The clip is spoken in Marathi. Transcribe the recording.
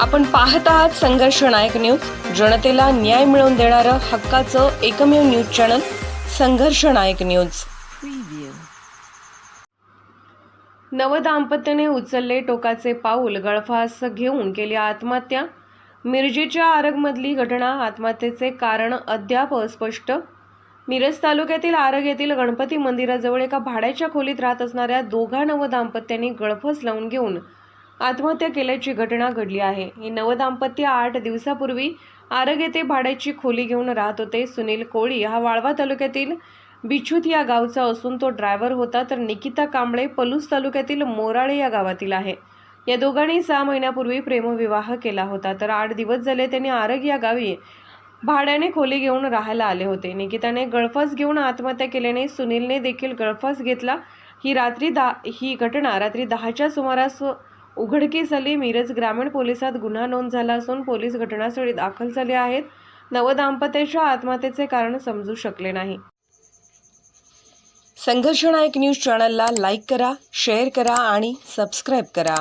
आपण पाहत आहात संघर्ष नायक न्यूज. जनतेला न्याय मिळवून देणारं हक्काचं एकमेव न्यूज चॅनल संघर्ष नायक न्यूज. नवदाम्पत्याने उचलले टोकाचे पाऊल गळफास घेऊन केली आत्महत्या. मिरजेच्या आरगमधली घटना आत्महत्येचे कारण अद्याप अस्पष्ट. मिरज तालुक्यातील आरग येथील गणपती मंदिराजवळ एका भाड्याच्या खोलीत राहत असणाऱ्या दोघा नवदाम्पत्यांनी गळफस लावून घेऊन आत्महत्या केल्याची घटना घडली आहे. हे नवदाम्पत्य आठ दिवसापूर्वी आरग येथे भाड्याची खोली घेऊन राहत होते. सुनील कोळी हा वाळवा तालुक्यातील बिछूत या गावचा असून तो ड्रायव्हर होता तर निकिता कांबळे पलूस तालुक्यातील मोराळे या गावातील आहे. या दोघांनी सहा महिन्यापूर्वी प्रेमविवाह केला होता. तर आठ दिवस झाले त्यांनी आरग या गावी भाड्याने खोली घेऊन राहायला आले होते. निकिताने गळफास घेऊन आत्महत्या केल्याने सुनीलने देखील गळफास घेतला. ही रात्री दहा ही घटना रात्री दहाच्या सुमारास उघडकीस आली. मिरज ग्रामीण पोलिसात गुन्हा नोंद झाला असून पोलीस घटनास्थळी दाखल झाले आहेत. नवदाम्पत्याच्या आत्महत्येचे कारण समजू शकले नाही. संघर्ष नायक न्यूज चॅनलला लाईक करा शेअर करा आणि सबस्क्राईब करा.